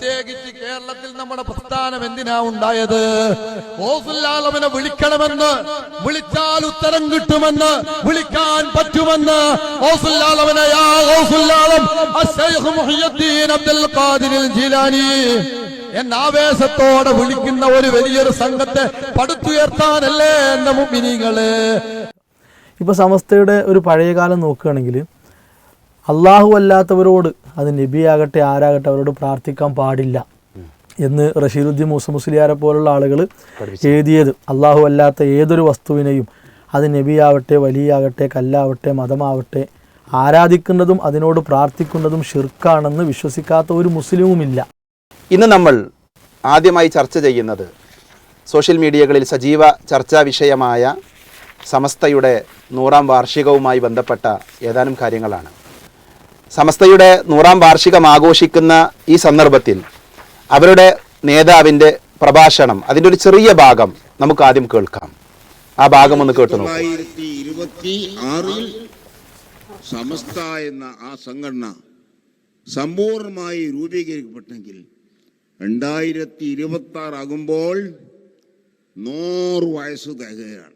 പ്രത്യേകിച്ച് കേരളത്തിൽ നമ്മുടെ പ്രസ്ഥാനം എന്തിനാ ഉണ്ടായത്? ഓസുല്ലാലവനെ വിളിക്കണമെന്ന് വിളിച്ചാൽ ഉത്തരം കിട്ടുമെന്ന് വിളിക്കാൻ പറ്റുമെന്ന് ഓസുല്ലാലവനെ അബ്ദുൽ എന്ന ആവേശത്തോടെ വിളിക്കുന്ന ഒരു വലിയൊരു സംഘത്തെ പടുത്തുയർത്താനല്ലേ എന്ന മുമ്പിനികൾ ഇപ്പൊ സമസ്തയുടെ ഒരു പഴയ കാലം നോക്കുകയാണെങ്കിൽ അള്ളാഹു അല്ലാത്തവരോട് അത് നബിയാകട്ടെ ആരാകട്ടെ അവരോട് പ്രാർത്ഥിക്കാൻ പാടില്ല എന്ന് റഷീദുദ്ദീൻ മൂസ മുസ്ലിയാരെ പോലുള്ള ആളുകൾ എഴുതിയത്. അള്ളാഹു അല്ലാത്ത ഏതൊരു വസ്തുവിനെയും അത് നബിയാവട്ടെ വലിയാകട്ടെ കല്ലാവട്ടെ മതമാവട്ടെ ആരാധിക്കുന്നതും അതിനോട് പ്രാർത്ഥിക്കുന്നതും ഷിർക്കാണെന്ന് വിശ്വസിക്കാത്ത ഒരു മുസ്ലിമുമില്ല. ഇന്ന് നമ്മൾ ആദ്യമായി ചർച്ച ചെയ്യുന്നത് സോഷ്യൽ മീഡിയകളിൽ സജീവ ചർച്ചാ വിഷയമായ സമസ്തയുടെ നൂറാം വാർഷികവുമായി ബന്ധപ്പെട്ട ഏതാനും കാര്യങ്ങളാണ്. സമസ്തയുടെ നൂറാം വാർഷികം ആഘോഷിക്കുന്ന ഈ സന്ദർഭത്തിൽ അവരുടെ നേതാവിന്റെ പ്രഭാഷണം അതിന്റെ ഒരു ചെറിയ ഭാഗം നമുക്ക് ആദ്യം കേൾക്കാം. ആ ഭാഗം ഒന്ന് കേട്ടു സമസ്ത എന്ന ആ സംഘടന സമ്പൂർണമായി രൂപീകരിക്കപ്പെട്ടെങ്കിൽ രണ്ടായിരത്തി ഇരുപത്തി ആറാകുമ്പോൾ നൂറ് വയസ്സ് തികയാണ്.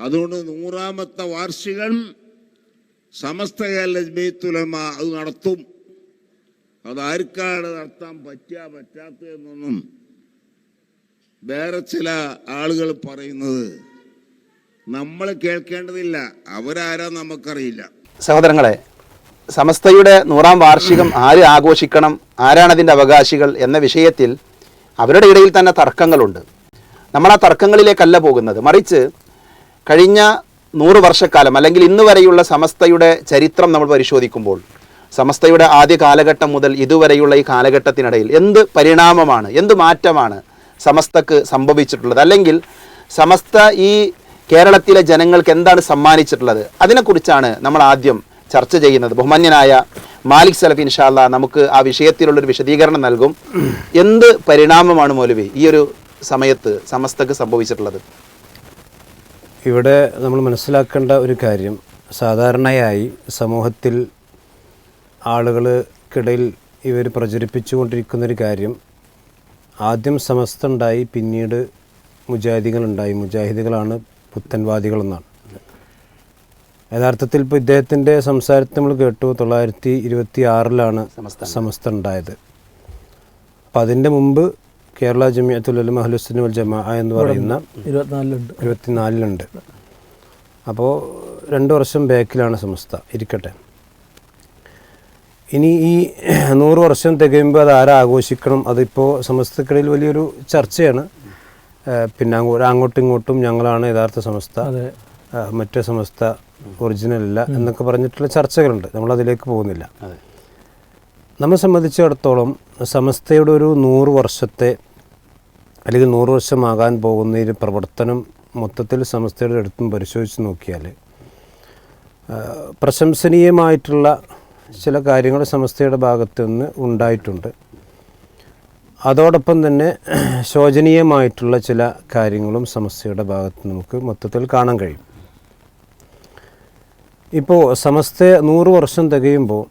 അതുകൊണ്ട് നൂറാമത്തെ വാർഷികം സമസ്ത കേരള ജമീത്തുലമ അത് നടത്തും. അതാർക്കാണ് നടത്താൻ പറ്റുക പറ്റാത്തതെന്നൊന്നും വേറെ ചില ആളുകൾ പറയുന്നത് നമ്മൾ കേൾക്കേണ്ടതില്ല. അവരാരാ നമുക്കറിയില്ല. സഹോദരങ്ങളെ സമസ്തയുടെ നൂറാം വാർഷികം ആര് ആഘോഷിക്കണം ആരാണ് അതിന്റെ അവകാശികൾ എന്ന വിഷയത്തിൽ അവരുടെ ഇടയിൽ തന്നെ തർക്കങ്ങളുണ്ട്. നമ്മൾ ആ തർക്കങ്ങളിലേക്കല്ല പോകുന്നത്. മറിച്ച് കഴിഞ്ഞ നൂറ് വർഷക്കാലം അല്ലെങ്കിൽ ഇന്ന് വരെയുള്ള സമസ്തയുടെ ചരിത്രം നമ്മൾ പരിശോധിക്കുമ്പോൾ സമസ്തയുടെ ആദ്യ കാലഘട്ടം മുതൽ ഇതുവരെയുള്ള ഈ കാലഘട്ടത്തിനിടയിൽ എന്ത് പരിണാമമാണ് എന്ത് മാറ്റമാണ് സമസ്തക്ക് സംഭവിച്ചിട്ടുള്ളത്? അല്ലെങ്കിൽ സമസ്ത ഈ കേരളത്തിലെ ജനങ്ങൾക്ക് എന്താണ് സമ്മാനിച്ചിട്ടുള്ളത്? അതിനെക്കുറിച്ചാണ് നമ്മൾ ആദ്യം ചർച്ച ചെയ്യുന്നത്. ബഹുമാന്യനായ മാലിക് സലഫ് ഇൻഷാല്ല നമുക്ക് ആ വിഷയത്തിലുള്ളൊരു വിശദീകരണം നൽകും. എന്ത് പരിണാമമാണ് മൗലവി ഈ ഒരു സമയത്ത് സമസ്തക്ക് സംഭവിച്ചിട്ടുള്ളത്? ഇവിടെ നമ്മൾ മനസ്സിലാക്കേണ്ട ഒരു കാര്യം സാധാരണയായി സമൂഹത്തിൽ ആളുകൾക്കിടയിൽ ഇവർ പ്രചരിപ്പിച്ചുകൊണ്ടിരിക്കുന്നൊരു കാര്യം ആദ്യം സമസ്ത ഉണ്ടായി പിന്നീട് മുജാഹിദികളുണ്ടായി മുജാഹിദികളാണ് പുത്തൻവാദികളെന്നാണ്. യഥാർത്ഥത്തിൽ ഇപ്പോൾ ഇദ്ദേഹത്തിന്റെ സംസാരത്തിൽ നമ്മൾ കേട്ടു തൊള്ളായിരത്തി ഇരുപത്തി ആറിലാണ് സമസ്ത ഉണ്ടായത്. അപ്പം അതിന്റെ മുമ്പ് കേരള ജമിയത്തുൽ മഹലുസ്ലിൻ വൽ ജമാ എന്ന് പറയുന്ന ഇരുപത്തിനാലിലുണ്ട്. ഇരുപത്തിനാലിലുണ്ട്. അപ്പോൾ രണ്ട് വർഷം ബാക്കിലാണ് സംസ്ഥ ഇരിക്കട്ടെ. ഇനി ഈ നൂറ് വർഷം തികയുമ്പോൾ അത് ആരാ ആഘോഷിക്കണം? അതിപ്പോൾ സമസ്തക്കിടയിൽ വലിയൊരു ചർച്ചയാണ്. പിന്നെ അങ്ങോട്ട് അങ്ങോട്ടും ഇങ്ങോട്ടും ഞങ്ങളാണ് യഥാർത്ഥ സമസ്ത. അതെ. മറ്റേ സമസ്ത ഒറിജിനൽ അല്ല എന്നൊക്കെ പറഞ്ഞിട്ടുള്ള ചർച്ചകളുണ്ട്. നമ്മളതിലേക്ക് പോകുന്നില്ല. അതെ. നമ്മെ സംബന്ധിച്ചിടത്തോളം സമസ്തയുടെ ഒരു നൂറ് വർഷത്തെ അല്ലെങ്കിൽ നൂറ് വർഷമാകാൻ പോകുന്ന ഈ പ്രവർത്തനം മൊത്തത്തിൽ സമസ്തയുടെ അടുത്തും പരിശോധിച്ച് നോക്കിയാൽ പ്രശംസനീയമായിട്ടുള്ള ചില കാര്യങ്ങൾ സമസ്തയുടെ ഭാഗത്ത് നിന്ന് ഉണ്ടായിട്ടുണ്ട്. അതോടൊപ്പം തന്നെ ശോചനീയമായിട്ടുള്ള ചില കാര്യങ്ങളും സമസ്തയുടെ ഭാഗത്ത് നമുക്ക് മൊത്തത്തിൽ കാണാൻ കഴിയും. ഇപ്പോൾ സമസ്ത നൂറ് വർഷം തികയുമ്പോൾ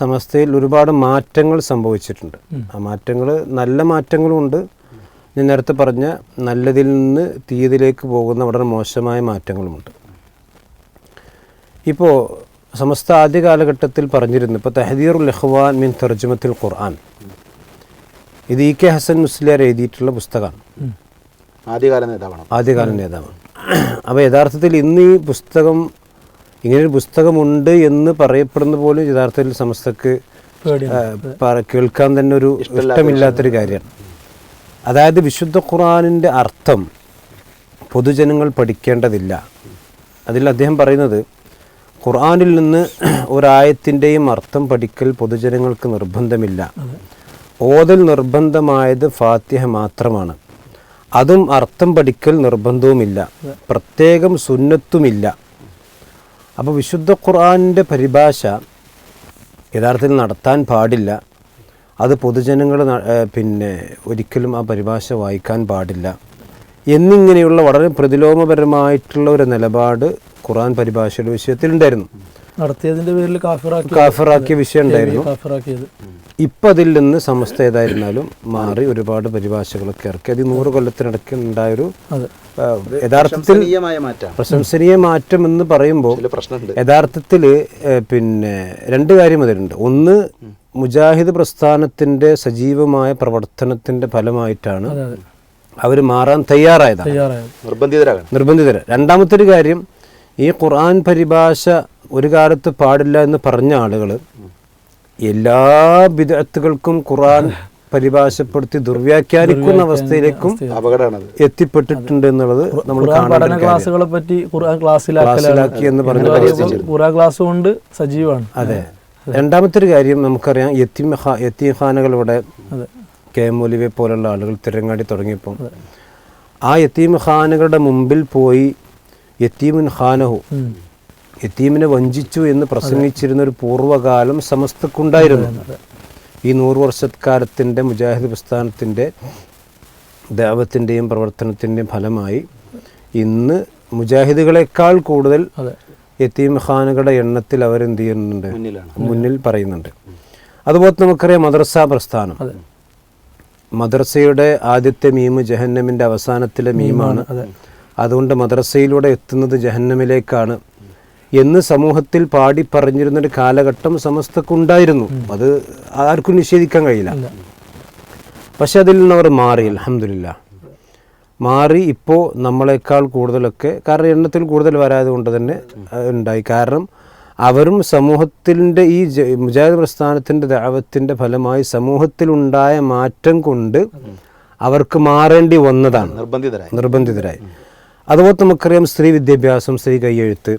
സമസ്തയിൽ ഒരുപാട് മാറ്റങ്ങൾ സംഭവിച്ചിട്ടുണ്ട്. ആ മാറ്റങ്ങൾ നല്ല മാറ്റങ്ങളുമുണ്ട് ഞാൻ നേരത്തെ പറഞ്ഞ നല്ലതിൽ നിന്ന് തീയതിലേക്ക് പോകുന്ന വളരെ മോശമായ മാറ്റങ്ങളുമുണ്ട്. ഇപ്പോൾ സമസ്ത ആദ്യ കാലഘട്ടത്തിൽ പറഞ്ഞിരുന്നു ഇപ്പോൾ തഹദീറുൽ ലഹ്വാൻ മീൻ തർജുമത്തിൽ ഖുർആൻ. ഇത് ഇ കെ ഹസൻ മുസ്ലിയാർ എഴുതിയിട്ടുള്ള പുസ്തകമാണ്. ആദ്യകാല നേതാവാണ്. ആദ്യകാല നേതാവാണ്. അപ്പോൾ യഥാർത്ഥത്തിൽ ഇന്ന് ഈ പുസ്തകം ഇങ്ങനൊരു പുസ്തകമുണ്ട് എന്ന് പറയപ്പെടുന്ന പോലും യഥാർത്ഥത്തിൽ സമസ്തക്ക് കേൾക്കാൻ തന്നെ ഒരു ഇഷ്ടമില്ലാത്തൊരു കാര്യമാണ്. അതായത് വിശുദ്ധ ഖുറാനിന്റെ അർത്ഥം പൊതുജനങ്ങൾ പഠിക്കേണ്ടതില്ല. അതിൽ അദ്ദേഹം പറയുന്നത് ഖുർആനിൽ നിന്ന് ഒരായത്തിന്റെയും അർത്ഥം പഠിക്കൽ പൊതുജനങ്ങൾക്ക് നിർബന്ധമില്ല. ഓതൽ നിർബന്ധമായത് ഫാത്തിഹ മാത്രമാണ്. അതും അർത്ഥം പഠിക്കൽ നിർബന്ധവുമില്ല. പ്രത്യേകം സുന്നത്തുമില്ല. അപ്പോൾ വിശുദ്ധ ഖുർആാനിന്റെ പരിഭാഷ യഥാർത്ഥത്തിൽ നടത്താൻ പാടില്ല. അത് പൊതുജനങ്ങൾ പിന്നെ ഒരിക്കലും ആ പരിഭാഷ വായിക്കാൻ പാടില്ല. എന്നിങ്ങനെയുള്ള വളരെ പ്രതിലോമപരമായിട്ടുള്ള ഒരു നിലപാട് ഖുറാൻ പരിഭാഷയുടെ വിഷയത്തിലുണ്ടായിരുന്നു നടത്തിയതിന്റെ പേരിൽ കാഫിറാക്കി കാഫിറാക്കിയ വിഷയം ഉണ്ടായിരുന്നു. കാഫിറാക്കിയത്. ഇപ്പം അതിൽ നിന്ന് സമസ്ത ഏതായിരുന്നാലും മാറി ഒരുപാട് പരിഭാഷകളൊക്കെ ഇറക്കി. അത് നൂറ് കൊല്ലത്തിനിടയ്ക്ക് ഉണ്ടായൊരു യഥാർത്ഥത്തിൽ പ്രശംസനീയ മാറ്റം എന്ന് പറയുമ്പോൾ യഥാർത്ഥത്തിൽ പിന്നെ രണ്ട് കാര്യം അതിലുണ്ട്. ഒന്ന് മുജാഹിദ് പ്രസ്ഥാനത്തിന്റെ സജീവമായ പ്രവർത്തനത്തിന്റെ ഫലമായിട്ടാണ് അവർ മാറാൻ തയ്യാറായതാണ്. തയ്യാറായത്. നിർബന്ധിതരാകണം നിർബന്ധിതര. രണ്ടാമത്തെ ഒരു കാര്യം ഈ ഖുർആൻ പരിഭാഷ ഒരു കാലത്ത് പാടില്ല എന്ന് പറഞ്ഞ ആളുകൾ എല്ലാ വിദഗ്ധകൾക്കും ഖുർആൻ പരിഭാഷപ്പെടുത്തി ദുർവ്യാഖ്യാനിക്കുന്ന അവസ്ഥയിലേക്കും അപകടമാണ് എത്തിപ്പെട്ടിട്ടുണ്ട് എന്നുള്ളത് നമ്മൾ പഠന ക്ലാസ്സുകളെ പറ്റി ഖുർആൻ ക്ലാസ്സിലാക്കി എന്ന് പറഞ്ഞു ഖുർആൻ ക്ലാസ് കൊണ്ട് സജീവമാണ്. അതെ. രണ്ടാമത്തെ ഒരു കാര്യം നമുക്കറിയാം യത്തീം യത്തീംഖാനകൾ കെ എം മൗലവിയെ പോലുള്ള ആളുകൾ തിരങ്ങാടി തുടങ്ങിയപ്പോൾ ആ യത്തീം ഖാനകളുടെ മുമ്പിൽ പോയി യത്തീമുൻ ഖാനഹു യത്തീമിനെ വഞ്ചിച്ചു എന്ന് പ്രസംഗിച്ചിരുന്ന ഒരു പൂർവകാലം സമസ്തക്കുണ്ടായിരുന്നു. ഈ നൂറ് വർഷക്കാലത്തിന്റെ മുജാഹിദ് പ്രസ്ഥാനത്തിന്റെ ദൈവത്തിന്റെയും പ്രവർത്തനത്തിന്റെയും ഫലമായി ഇന്ന് മുജാഹിദുകളെക്കാൾ കൂടുതൽ അതെ യത്തീം ഖാനുകളുടെ എണ്ണത്തിൽ അവരെന്ത് ചെയ്യുന്നുണ്ട്. മുന്നിൽ പറയുന്നുണ്ട്. അതുപോലെ നമുക്കറിയാം മദ്രസ പ്രസ്ഥാനം. മദ്രസയുടെ ആദ്യത്തെ മീമ് ജഹന്നമിന്റെ അവസാനത്തിലെ മീമാണ്. അതുകൊണ്ട് മദ്രസയിലൂടെ എത്തുന്നത് ജഹന്നമിലേക്കാണ് എന്ന് സമൂഹത്തിൽ പാടി പറഞ്ഞിരുന്നൊരു കാലഘട്ടം സമസ്തക്കുണ്ടായിരുന്നു അത് ആർക്കും നിഷേധിക്കാൻ കഴിയില്ല. പക്ഷെ അതിൽ നിന്ന് അവർ മാറി. അലഹമില്ല മാറി ഇപ്പോൾ നമ്മളെക്കാൾ കൂടുതലൊക്കെ കാരണം എണ്ണത്തിൽ കൂടുതൽ വരാതെ കൊണ്ട് തന്നെ ഉണ്ടായി. കാരണം അവരും സമൂഹത്തിന്റെ ഈ മുജാഹിദ് പ്രസ്ഥാനത്തിന്റെ ദാവത്തിന്റെ ഫലമായി സമൂഹത്തിലുണ്ടായ മാറ്റം കൊണ്ട് അവർക്ക് മാറേണ്ടി വന്നതാണ്. നിർബന്ധിതരായി. നിർബന്ധിതരായി. അതുപോലെ നമുക്കറിയാം സ്ത്രീ വിദ്യാഭ്യാസം സ്ത്രീ കൈയെഴുത്ത്.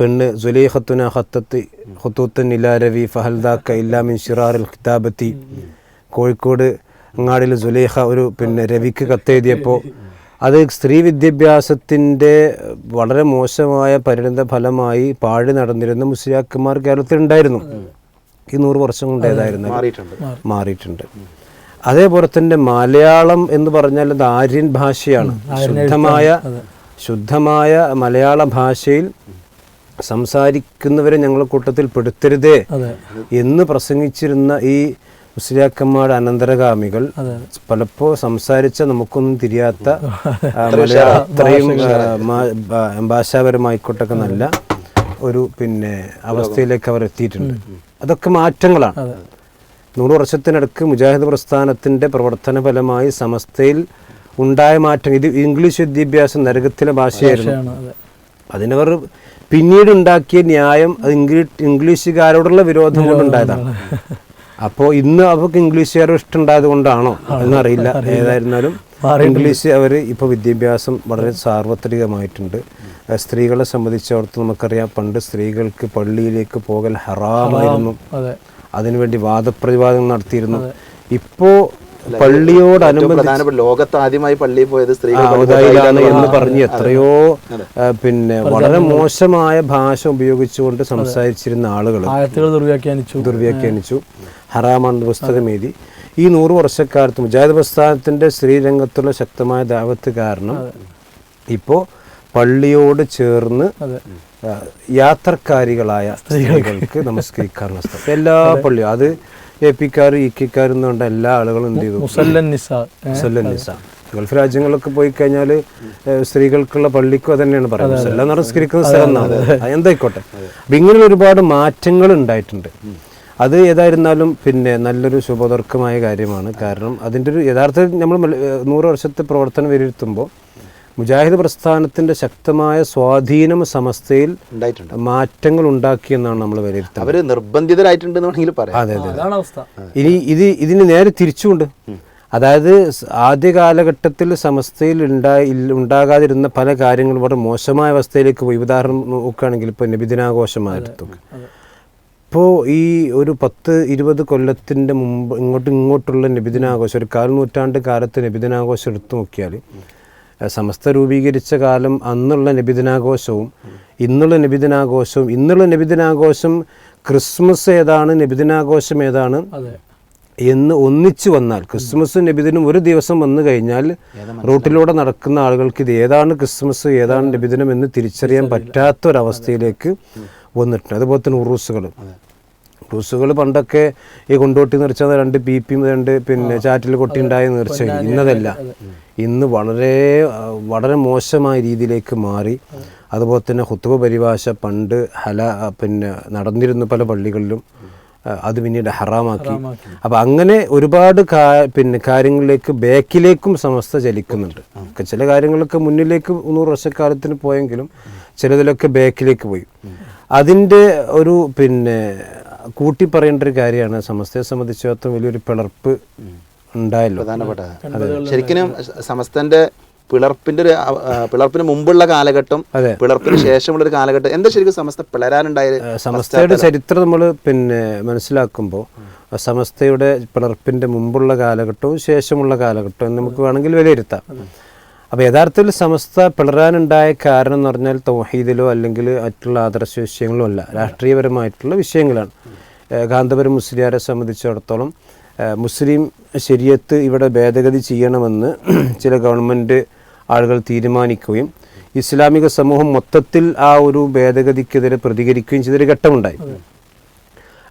പെണ്ണ് സുലൈഹത്തുന ഹത്തത്ത് ഹുത്തൂത്തൻ ഇലാരവി ഫഹൽദാക്ക ഇല്ലാമിൻ ഷിറാറിൽ ഖിതാബത്തി. കോഴിക്കോട് അങ്ങാടിയിൽ സുലൈഹ ഒരു പിന്നെ രവിക്ക് കത്തെഴുതിയപ്പോൾ അത് സ്ത്രീ വിദ്യാഭ്യാസത്തിന്റെ വളരെ മോശമായ പരിണിത ഫലമായി പാഴി നടന്നിരുന്ന മുസ്ലിയാക്കന്മാർ കേരളത്തിലുണ്ടായിരുന്നു. ഈ നൂറ് വർഷം കൊണ്ട് ഏതായിരുന്നു? മാറിയിട്ടുണ്ട്. മാറിയിട്ടുണ്ട്. അതേപോലെ തന്നെ മലയാളം എന്ന് പറഞ്ഞാൽ അത് ആര്യൻ ഭാഷയാണ്. ശുദ്ധമായ ശുദ്ധമായ മലയാള ഭാഷയിൽ സംസാരിക്കുന്നവരെ ഞങ്ങളെ കൂട്ടത്തിൽ പെടുത്തരുതേ എന്ന് പ്രസംഗിച്ചിരുന്ന ഈ മുസ്ലിയാക്കന്മാരുടെ അനന്തരഗാമികൾ പലപ്പോൾ സംസാരിച്ച നമുക്കൊന്നും തിരിയാത്ത അത്രയും ഭാഷാപരമായിക്കോട്ടൊക്കെ നല്ല ഒരു പിന്നെ അവസ്ഥയിലേക്ക് അവർ എത്തിയിട്ടുണ്ട്. അതൊക്കെ മാറ്റങ്ങളാണ്. നൂറ് വർഷത്തിനടുക്ക് മുജാഹിദ് പ്രസ്ഥാനത്തിന്റെ പ്രവർത്തന ഫലമായി സമസ്തയിൽ ഉണ്ടായ മാറ്റം ഇത് ഇംഗ്ലീഷ് വിദ്യാഭ്യാസം നരകത്തിലെ ഭാഷയായിരുന്നു. അതിനവർ പിന്നീട് ഉണ്ടാക്കിയ ന്യായം അത് ഇംഗ്ലീഷ് ഇംഗ്ലീഷുകാരോടുള്ള വിരോധം കൊണ്ടുണ്ടായതാണ്. അപ്പോൾ ഇന്ന് അവർക്ക് ഇംഗ്ലീഷുകാരും ഇഷ്ടമുണ്ടായത് കൊണ്ടാണോ എന്നറിയില്ല. ഏതായിരുന്നാലും ഇംഗ്ലീഷ് അവർ ഇപ്പോൾ വിദ്യാഭ്യാസം വളരെ സാർവത്രികമായിട്ടുണ്ട്. സ്ത്രീകളെ സംബന്ധിച്ചിടത്ത് നമുക്കറിയാം പണ്ട് സ്ത്രീകൾക്ക് പള്ളിയിലേക്ക് പോകൽ ഹറാമായിരുന്നു. അതെ. അതിനുവേണ്ടി വാദപ്രതിവാദം നടത്തിയിരുന്നു. ഇപ്പോൾ പള്ളിയോടനുബന്ധിച്ച് പ്രധാനപ്പെട്ട ലോകത്ത് ആദ്യമായി പള്ളിയിൽ പോയത് സ്ത്രീകളാണ് എന്ന് പറഞ്ഞ് എത്രയോ പിന്നെ വളരെ മോശമായ ഭാഷ ഉപയോഗിച്ചുകൊണ്ട് സംസാരിച്ചിരുന്ന ആളുകൾ ദുർവ്യാഖ്യാനിച്ചു. ദുർവ്യാഖ്യാനിച്ചു. ഹറാമാണെന്ന് പുസ്തകം എഴുതി. ഈ നൂറ് വർഷക്കാലത്ത് മുജാഹിദ് പ്രസ്ഥാനത്തിന്റെ സ്ത്രീരംഗത്തുള്ള ശക്തമായ ദാവത്ത് കാരണം ഇപ്പോ പള്ളിയോട് ചേർന്ന് യാത്രക്കാരികളായ സ്ത്രീകൾക്ക്. നമസ്കരിക്കാറുള്ള സ്ഥലം. എല്ലാ പള്ളിയും. അത് എ പിക്കാർ ഇ കിക്കാർ എന്നുകൊണ്ട് എല്ലാ ആളുകളും എന്ത് ചെയ്തു? മുസല്ലൻ നിസ ഗൾഫ് രാജ്യങ്ങളിലൊക്കെ പോയി കഴിഞ്ഞാൽ സ്ത്രീകൾക്കുള്ള പള്ളിക്കും അത് തന്നെയാണ് പറയുന്നത് മുസല്ല നമസ്കരിക്കുന്ന സ്ഥലം എന്നാണ്. അത് എന്തായിക്കോട്ടെ? അപ്പം ഇങ്ങനെ ഒരുപാട് മാറ്റങ്ങൾ ഉണ്ടായിട്ടുണ്ട്. അത് ഏതായിരുന്നാലും പിന്നെ നല്ലൊരു ശുഭതർക്കമായ കാര്യമാണ്. കാരണം അതിന്റെ ഒരു യഥാർത്ഥത്തിൽ നമ്മൾ നൂറ് വർഷത്തെ പ്രവർത്തനം വിലയിരുത്തുമ്പോൾ മുജാഹിദ് പ്രസ്ഥാനത്തിന്റെ ശക്തമായ സ്വാധീനം സമസ്തയിൽ ഉണ്ടായിട്ടുണ്ട്. മാറ്റങ്ങൾ ഉണ്ടാക്കിയെന്നാണ് നമ്മൾ വിലയിരുത്തുന്നത്. അവർ നിർബന്ധിതരായിട്ടുണ്ടെന്ന് വേണമെങ്കിൽ പറയാം. അതെ അതെ അതാണ് അവസ്ഥ. ഇനി ഇത് ഇതിന് നേരെ തിരിച്ചുണ്ട് അതായത് ആദ്യ കാലഘട്ടത്തിൽ സമസ്തയിൽ ഉണ്ടായി ഉണ്ടാകാതിരുന്ന പല കാര്യങ്ങളും വളരെ മോശമായ അവസ്ഥയിലേക്ക് പോയി. ഉദാഹരണം നോക്കുകയാണെങ്കിൽ ഇപ്പോൾ നബിദിനാഘോഷമായിരത്തൊക്കെ ഇപ്പോൾ ഈ ഒരു പത്ത് ഇരുപത് കൊല്ലത്തിന്റെ മുമ്പ് ഇങ്ങോട്ട് ഇങ്ങോട്ടുള്ള നബിദിനാഘോഷം ഒരു കാൽ നൂറ്റാണ്ട് കാലത്ത് നബിദിനാഘോഷം എടുത്തു നോക്കിയാൽ സമസ്ത രൂപീകരിച്ച കാലം അന്നുള്ള നബിദിനാഘോഷവും ഇന്നുള്ള നബിദിനാഘോഷവും ഇന്നുള്ള നബിദിനാഘോഷം ക്രിസ്മസ് ഏതാണ് നബിദിനാഘോഷം ഏതാണ് എന്ന് ഒന്നിച്ചു വന്നാൽ ക്രിസ്മസും നബിദിനും ഒരു ദിവസം വന്നു കഴിഞ്ഞാൽ റൂട്ടിലൂടെ നടക്കുന്ന ആളുകൾക്ക് ഇത് ഏതാണ് ക്രിസ്മസ് ഏതാണ് നബിദിനം എന്ന് തിരിച്ചറിയാൻ പറ്റാത്തൊരവസ്ഥയിലേക്ക് വന്നിട്ടുണ്ട്. അതുപോലെ തന്നെ ഉറൂസുകൾ ഉറൂസുകൾ പണ്ടൊക്കെ ഈ കൊണ്ടോട്ടി നിറച്ച രണ്ട് പി പി രണ്ട് പിന്നെ ചാറ്റിൽ കൊട്ടി ഉണ്ടായ നിറച്ച ഇന്നതല്ല. ഇന്ന് വളരെ വളരെ മോശമായ രീതിയിലേക്ക് മാറി. അതുപോലെ തന്നെ ഹുത്തുവ പരിഭാഷ പണ്ട് ഹല പിന്നെ നടന്നിരുന്നു പല പള്ളികളിലും അത് പിന്നീട് ഹറാമാക്കി. അപ്പം അങ്ങനെ ഒരുപാട് പിന്നെ കാര്യങ്ങളിലേക്ക് ബാക്കിലേക്കും സമസ്ത ചലിക്കുന്നുണ്ട്. ചില കാര്യങ്ങളൊക്കെ മുന്നിലേക്ക് നൂറ് വർഷക്കാലത്തിന് പോയെങ്കിലും ചിലതിലൊക്കെ ബാക്കിലേക്ക് പോയി. അതിന്റെ ഒരു പിന്നെ കൂട്ടി പറയേണ്ട ഒരു കാര്യമാണ് സമസ്തയെ സംബന്ധിച്ചിടത്തോളം വലിയൊരു പിളർപ്പ് ഉണ്ടായല്ലോ. പ്രധാനപ്പെട്ട ശരിക്കും സമസ്തന്റെ പിളർപ്പിന്റെ ഒരു പിളർപ്പിന് മുമ്പുള്ള കാലഘട്ടം അതെ. പിളർപ്പിന് ശേഷമുള്ള ഒരു കാലഘട്ടം എന്താ ശരിക്കും സമസ്ത പിളരാനുണ്ടായ ഏഹ് സമസ്തയുടെ ചരിത്രം നമ്മൾ പിന്നെ മനസ്സിലാക്കുമ്പോൾ സമസ്തയുടെ പിളർപ്പിന്റെ മുമ്പുള്ള കാലഘട്ടവും ശേഷമുള്ള കാലഘട്ടവും നമുക്ക് വേണമെങ്കിൽ വിലയിരുത്താം. അപ്പോൾ യഥാർത്ഥത്തിൽ സമസ്ത പിളരാനുണ്ടായ കാരണം എന്ന് പറഞ്ഞാൽ തൗഹീദിലോ അല്ലെങ്കിൽ മറ്റുള്ള ആദർശ വിഷയങ്ങളോ അല്ല. രാഷ്ട്രീയപരമായിട്ടുള്ള വിഷയങ്ങളാണ്. ഗാന്ധപുരം മുസ്ലിയാരെ സംബന്ധിച്ചിടത്തോളം മുസ്ലിം ശരീരത്ത് ഇവിടെ ഭേദഗതി ചെയ്യണമെന്ന് ചില ഗവൺമെന്റ് ആളുകൾ തീരുമാനിക്കുകയും ഇസ്ലാമിക സമൂഹം മൊത്തത്തിൽ ആ ഒരു ഭേദഗതിക്കെതിരെ പ്രതികരിക്കുകയും ചെയ്തൊരു ഘട്ടമുണ്ടായി.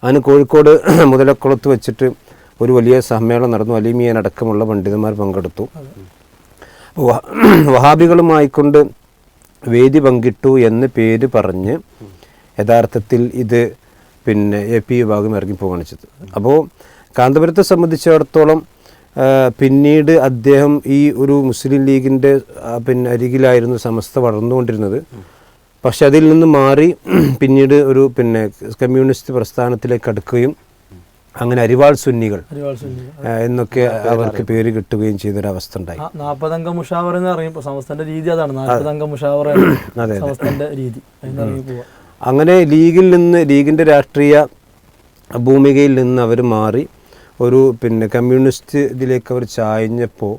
അതിന് കോഴിക്കോട് മുതലക്കുളത്ത് വെച്ചിട്ട് ഒരു വലിയ സമ്മേളനം നടന്നു. അലിമിയൻ അടക്കമുള്ള പണ്ഡിതന്മാർ പങ്കെടുത്തു. വഹാബികളുമായിക്കൊണ്ട് വേദി പങ്കിട്ടു എന്ന് പേര് പറഞ്ഞ് യഥാർത്ഥത്തിൽ ഇത് പിന്നെ എ പി വിഭാഗം ഇറങ്ങിപ്പോകാണിച്ചത് അപ്പോൾ കാന്തപുരത്തെ സംബന്ധിച്ചിടത്തോളം പിന്നീട് അദ്ദേഹം ഈ ഒരു മുസ്ലിം ലീഗിന്റെ പിന്നെ അരികിലായിരുന്നു സമസ്ത വളർന്നുകൊണ്ടിരുന്നത്. പക്ഷെ അതിൽ നിന്ന് മാറി പിന്നീട് ഒരു പിന്നെ കമ്മ്യൂണിസ്റ്റ് പ്രസ്ഥാനത്തിലേക്ക് അടുക്കുകയും അങ്ങനെ അരിവാൾ സുന്നികൾ എന്നൊക്കെ അവർക്ക് പേര് കിട്ടുകയും ചെയ്തൊരവസ്ഥ ഉണ്ടായി നാൽപ്പതംഗ മുഷാവർ എന്ന് പറയും ഇപ്പൊ രീതി അതാണ്. നാൽപ്പതംഗ മുഷാവർ. സമസ്തന്റെ രീതി. അങ്ങനെ ലീഗിൽ നിന്ന് ലീഗിന്റെ രാഷ്ട്രീയ ഭൂമികയിൽ നിന്ന് അവർ മാറി ഒരു പിന്നെ കമ്മ്യൂണിസ്റ്റ് ഇതിലേക്ക് അവർ ചായഞ്ഞപ്പോൾ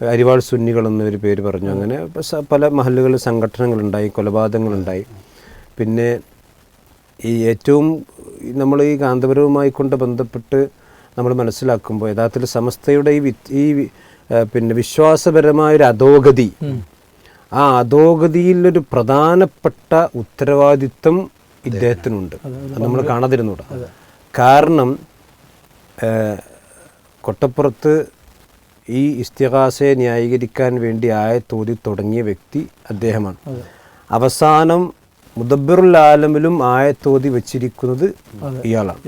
അരിവാൾ സുന്നികൾ എന്നൊരു പേര് പറഞ്ഞു. അങ്ങനെ പല മഹലുകളിൽ സംഘടനകളുണ്ടായി കൊലപാതകങ്ങളുണ്ടായി. പിന്നെ ഈ ഏറ്റവും നമ്മൾ ഈ കാന്തപുരവുമായി കൊണ്ട് ബന്ധപ്പെട്ട് നമ്മൾ മനസ്സിലാക്കുമ്പോൾ യഥാർത്ഥത്തിൽ സമസ്തയുടെ ഈ ഈ പിന്നെ വിശ്വാസപരമായ ഒരു വിശ്വാസപരമായൊരു അധോഗതി ആ അധോഗതിയിലൊരു പ്രധാനപ്പെട്ട ഉത്തരവാദിത്വം ഇദ്ദേഹത്തിനുണ്ട്. അത് നമ്മൾ കാണാതിരുന്നൂടാ. കാരണം കൊട്ടപ്പുറത്ത് ഈ ഇസ്തിഹാസയെ ന്യായീകരിക്കാൻ വേണ്ടി ആയത്തോതി തുടങ്ങിയ വ്യക്തി അദ്ദേഹമാണ്. അവസാനം മുദബ്ബിറുൽ ആലമിലും ആയത്തോതി വെച്ചിരിക്കുന്നത് ഇയാളാണ്.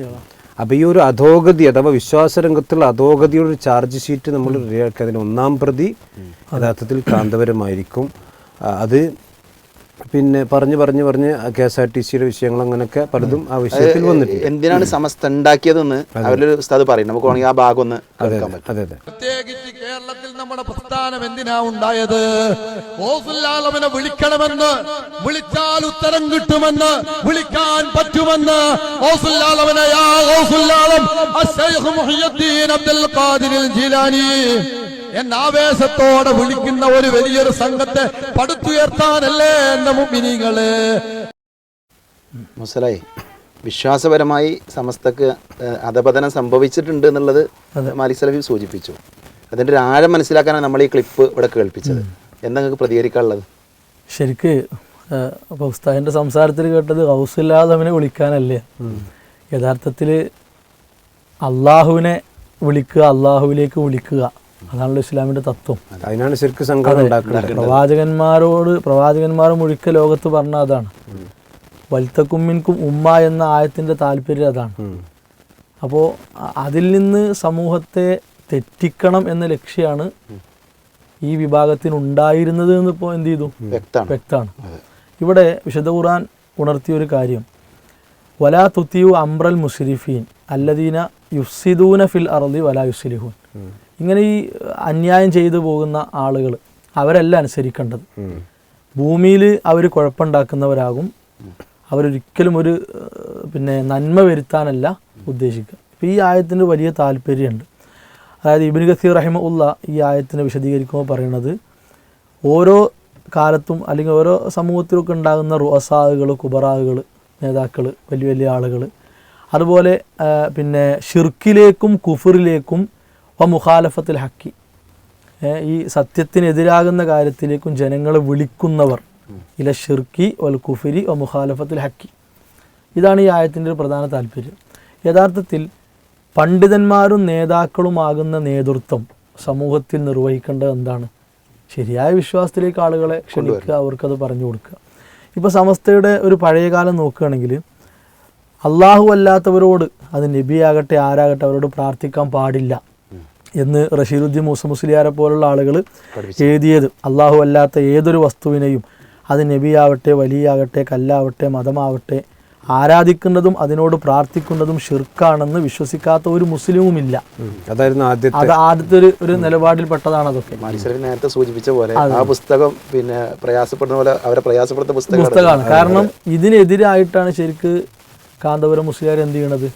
അപ്പോൾ ഈ ഒരു അധോഗതി അഥവാ വിശ്വാസരംഗത്തുള്ള അധോഗതിയുടെ ഒരു ചാർജ് ഷീറ്റ് നമ്മൾ റെഡിയാക്കി അതിന് ഒന്നാം പ്രതി യഥാർത്ഥത്തിൽ കാന്തപരമായിരിക്കും. അത് പിന്നെ പറഞ്ഞു പറഞ്ഞു പറഞ്ഞ് കെ എസ് ആർ ടി സിയുടെ വിഷയങ്ങൾ അങ്ങനെയൊക്കെ പലതും ആ വിഷയത്തിൽ വന്നിട്ട് എന്തിനാണ് സമസ്ത ഉണ്ടാക്കിയതെന്ന് അവരൊരു ഉസ്താദ് പറയും. നമുക്ക് വേണമെങ്കിൽ ആ ഭാഗം ഒന്ന് കേൾക്കാൻ പറ്റും. അതെ അതെ. പ്രത്യേകിച്ച് കേരളത്തിൽ നമ്മുടെ പ്രസ്ഥാനം എന്തിനാ ഉണ്ടായത്? ഓസുല്ലാലവനെ വിളിക്കണമെന്ന് വിളിച്ചാൽ ഉത്തരം കിട്ടുമെന്ന് വിളിക്കാൻ പറ്റുമെന്ന് ഓസുല്ലാലവനെ യാ ഓസുല്ലാലം അബ്ദുൽ ഖാദിർ ജീലാനി എന്ന ആവേശത്തോടെ വിളിക്കുന്ന ഒരു വലിയൊരു സംഘത്തെ പടുത്തുയർത്താനല്ലേ എന്റെ മുമ്പിനികൾ മുസലായി വിശ്വാസപരമായി സമസ്തക്ക് അധപതനം സംഭവിച്ചിട്ടുണ്ട് എന്നുള്ളത് മാലിക് സലഫി സൂചിപ്പിച്ചു. അതിന്റെ ഒരു ആഴം മനസ്സിലാക്കാനാണ് നമ്മൾ ഈ ക്ലിപ്പ് ഇവിടെ കേൾപ്പിച്ചത്. എന്താ നിങ്ങൾക്ക് പ്രതികരിക്കാനുള്ളത്? ശരിക്ക് അപ്പോൾ ഉസ്താദിന്റെ സംസാരത്തിൽ കേട്ടത് ഹൗസില്ലാതവനെ വിളിക്കാനല്ലേ? യഥാർത്ഥത്തിൽ അള്ളാഹുവിനെ വിളിക്കുക അള്ളാഹുവിലേക്ക് വിളിക്കുക. അതാണല്ലോ ഇസ്ലാമിന്റെ തത്വം. അതിനാണ് ശരിക്കും ഉണ്ടാക്കുന്നത് പ്രവാചകന്മാരോട് പ്രവാചകന്മാർ മുഴുക്ക ലോകത്ത് പറഞ്ഞ അതാണ്. വൽത്തക്കുമ്മിൻകും ഉമ്മ എന്ന ആയത്തിന്റെ താല്പര്യം അതാണ്. അപ്പോ അതിൽ നിന്ന് സമൂഹത്തെ തെറ്റിക്കണം എന്ന ലക്ഷ്യമാണ് ഈ വിഭാഗത്തിന് ഉണ്ടായിരുന്നത് എന്ന് ഇപ്പോൾ എന്ത് ചെയ്തു? വ്യക്തമാണ്. ഇവിടെ വിശുദ്ധ ഖുർആൻ ഉണർത്തിയ ഒരു കാര്യം. വലാ തുത്തിയു അംറൽ മുസ്രിഫീൻ അല്ലദീന യുഫ്സിദൂന ഫിൽ അറദി വലാ യുസ്ലിഹൂൻ ഇങ്ങനെ ഈ അന്യായം ചെയ്തു പോകുന്ന ആളുകൾ അവരല്ല അനുസരിക്കേണ്ടത്. ഭൂമിയിൽ അവർ കുഴപ്പമുണ്ടാക്കുന്നവരാകും. അവരൊരിക്കലും ഒരു പിന്നെ നന്മ വരുത്താനല്ല ഉദ്ദേശിക്കുക. അപ്പോൾ ഈ ആയത്തിന് വലിയ താല്പര്യമുണ്ട്. അതായത് ഇബിൻ ഗസീർ റഹിമ ഉള്ള ഈ ആയത്തിനെ വിശദീകരിക്കുമ്പോൾ പറയുന്നത് ഓരോ കാലത്തും അല്ലെങ്കിൽ ഓരോ സമൂഹത്തിലൊക്കെ ഉണ്ടാകുന്ന റുവസാഹുകൾ കുബറാഹുകൾ നേതാക്കൾ വലിയ വലിയ ആളുകൾ. അതുപോലെ പിന്നെ ഷിർക്കിലേക്കും കുഫറിലേക്കും വ മുഖാലഫത്തിൽ ഹക്കി. ഈ സത്യത്തിനെതിരാകുന്ന കാര്യത്തിലേക്കും ജനങ്ങളെ വിളിക്കുന്നവർ ഇല ഷിർക്കി വൽ കുഫിരി വ മുഖാലഫത്തിൽ ഹക്കി. ഇതാണ് ഈ ആയത്തിന്റെ ഒരു പ്രധാന താല്പര്യം. യഥാർത്ഥത്തിൽ പണ്ഡിതന്മാരും നേതാക്കളുമാകുന്ന നേതൃത്വം സമൂഹത്തിൽ നിർവഹിക്കേണ്ടത് എന്താണ്? ശരിയായ വിശ്വാസത്തിലേക്ക് ആളുകളെ ക്ഷണിക്കുക അവർക്കത് പറഞ്ഞു കൊടുക്കുക. ഇപ്പോൾ സമസ്തയുടെ ഒരു പഴയകാലം നോക്കുകയാണെങ്കിൽ അള്ളാഹു അല്ലാത്തവരോട് അത് നബിയാകട്ടെ ആരാകട്ടെ അവരോട് പ്രാർത്ഥിക്കാൻ പാടില്ല. എന്ന് റഷീദുദ്ദീൻ മൂസ മുസ്ലിയാരെ പോലുള്ള ആളുകൾ എഴുതിയത്. അള്ളാഹു അല്ലാത്ത ഏതൊരു വസ്തുവിനെയും അത് നബിയാവട്ടെ വലിയാകട്ടെ കല്ലാവട്ടെ മതമാവട്ടെ ആരാധിക്കുന്നതും അതിനോട് പ്രാർത്ഥിക്കുന്നതും ഷിർക്കാണെന്ന് വിശ്വസിക്കാത്ത ഒരു മുസ്ലിമുമില്ല. അതായിരുന്നു ആദ്യത്തെ അത് ആദ്യത്തെ ഒരു ഒരു നിലപാടിൽപ്പെട്ടതാണ് അതൊക്കെ. മാലിസലി നേരത്തെ സൂചിപ്പിച്ച പോലെ ആ പുസ്തകം പിന്നെ പ്രയാസപ്പെടുന്ന പോലെ അവരെ പ്രയാസപ്പെടുന്ന പുസ്തകമാണ്. പുസ്തകമാണ്. കാരണം ഇതിനെതിരായിട്ടാണ് ശരിക്ക് കാന്തപുരം മുസ്ലിയാർ എന്ത് ചെയ്യണത്?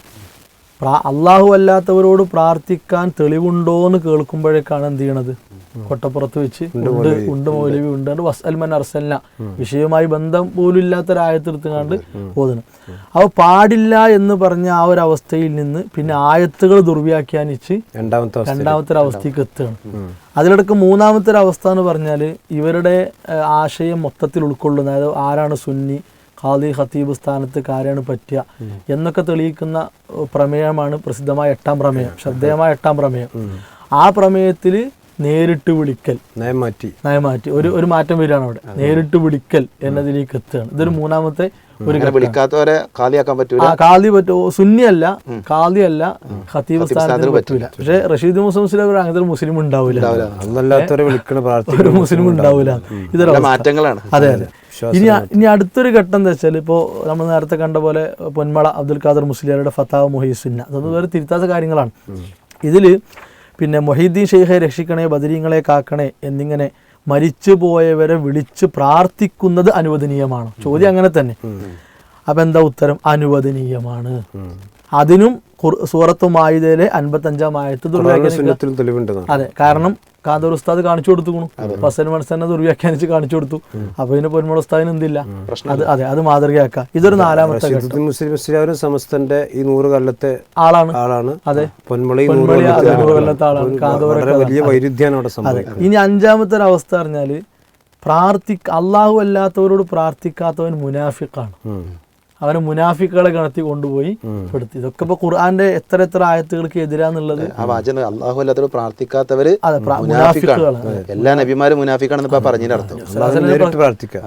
പ്രാ അള്ളാഹു അല്ലാത്തവരോട് പ്രാർത്ഥിക്കാൻ തെളിവുണ്ടോ എന്ന് കേൾക്കുമ്പോഴേക്കാണ് എന്ത് ചെയ്യണത്? കൊട്ടപ്പുറത്ത് വെച്ച് ഉണ്ട് ഉണ്ട് മൗലവി. ഉണ്ട് വസ്അൽമൻ അർസല്ല വിഷയവുമായി ബന്ധം പോലും ഇല്ലാത്തൊരായത്തെടുത്തുകൊണ്ട് ഓതണം അവ പാടില്ല എന്ന് പറഞ്ഞ ആ ഒരു അവസ്ഥയിൽ നിന്ന് പിന്നെ ആയത്തുകൾ ദുർവ്യാഖ്യാനിച്ച് രണ്ടാമത്തെ രണ്ടാമത്തെ അവസ്ഥയ്ക്ക് എത്തുകയാണ്. അതിലിടക്ക് മൂന്നാമത്തെ ഒരു അവസ്ഥ എന്ന് പറഞ്ഞാൽ ഇവരുടെ ആശയം മൊത്തത്തിൽ ഉൾക്കൊള്ളുന്ന അതായത് ആരാണ് സുന്നി ഖാദി ഖത്തീബ് സ്ഥാനത്ത് കാരാണ് പറ്റുക എന്നൊക്കെ തെളിയിക്കുന്ന പ്രമേയമാണ് പ്രസിദ്ധമായ എട്ടാം പ്രമേയം ശ്രദ്ധേയമായ എട്ടാം പ്രമേയം. ആ പ്രമേയത്തിൽ നേരിട്ട് വിളിക്കൽ. നയം മാറ്റി. നയമാറ്റി ഒരു ഒരു മാറ്റം വരികയാണ് അവിടെ. നേരിട്ട് വിളിക്കൽ എന്നതിലേക്ക് എത്തുകയാണ്. ഇതൊരു മൂന്നാമത്തെ വിളിക്കാത്തവരെ കാലിയാക്കാൻ പറ്റൂല? ആ കാദി പറ്റോ. സുന്നി അല്ല കാദി അല്ല ഖത്തീബ് സ്ഥാനത്തിന് പറ്റൂല. പക്ഷെ റഷീദ് മുസ്ലിം അങ്ങനത്തെ ഒരു മുസ്ലിം ഉണ്ടാവില്ല. ഒരു മുസ്ലിം ഉണ്ടാവില്ല. ഇതൊരു. മാറ്റങ്ങളാണ്. അതെ അതെ. ഇനി ഇനി അടുത്തൊരു ഘട്ടം എന്താ വെച്ചാൽ ഇപ്പോൾ നമ്മൾ നേരത്തെ കണ്ട പോലെ പൊന്മള അബ്ദുൽ ഖാദർ മുസ്ലിയാരുടെ ഫത്താവ് മൊഹീസുന്ന അതൊന്നും വേറെ തിരുത്താത്ത കാര്യങ്ങളാണ്. ഇതിൽ പിന്നെ മൊഹീദ്ദീൻ ഷെയ്ഖെ രക്ഷിക്കണേ ബദരീങ്ങളെ കാക്കണേ എന്നിങ്ങനെ മരിച്ചു പോയവരെ വിളിച്ച് പ്രാർത്ഥിക്കുന്നത് അനുവദനീയമാണ്. ചോദ്യം അങ്ങനെ തന്നെ. അപ്പൊ എന്താ ഉത്തരം? അനുവദനീയമാണ്. അതിനും സൂറത്തുമായതിലെ അൻപത്തഞ്ചാം ആയത്ത് ദുർവ്യാഖ്യാനിക്കുക. അതെ കാരണം കാന്തൂർ ഉസ്താദ് കാണിച്ചു കൊടുത്തുക്കണു ഫസൽ മനസ്സന്നെ ദുർവ്യാഖ്യാനിച്ച് കാണിച്ചു കൊടുത്തു. അപ്പൊ ഇതിന് പൊന്മുള ഉസ്താദിന് എന്തില്ല അത് അതെ അത് മാതൃകയാക്കാം. ഇതൊരു നാലാമത്തെ മുസ്ലിം സമസ്തന്റെ ഈ നൂറ് കൊല്ലത്തെ ആളാണ്. ആളാണ്. അതെ. പൊന്മുളി കൊല്ലത്തെ ആളാണ്. ഒരു വലിയ വൈരുദ്ധ്യമാണ് അവിടെ ഇനി അഞ്ചാമത്തെ ഒരു അവസ്ഥ പറഞ്ഞാൽ പ്രാർത്ഥി അള്ളാഹു അല്ലാത്തവരോട് പ്രാർത്ഥിക്കാത്തവൻ മുനാഫിക്കാണ്. അവനെ മുനാഫിക്കുകളെ കണത്തി കൊണ്ടുപോയി പെടുത്തി. ഇതൊക്കെ ഇപ്പൊ ഖുർആന്റെ എത്ര എത്ര ആയത്തുകൾക്ക് എതിരാന്നുള്ളത് ആ വാചന അള്ളാഹു അല്ലാത്തവർ പ്രാർത്ഥിക്കാത്തവര് മുനാഫിക്കാണ്. എല്ലാ നബിമാരും മുനാഫിക്കാണെന്ന് ഇപ്പൊ പറഞ്ഞതിന്റെ അർത്ഥം.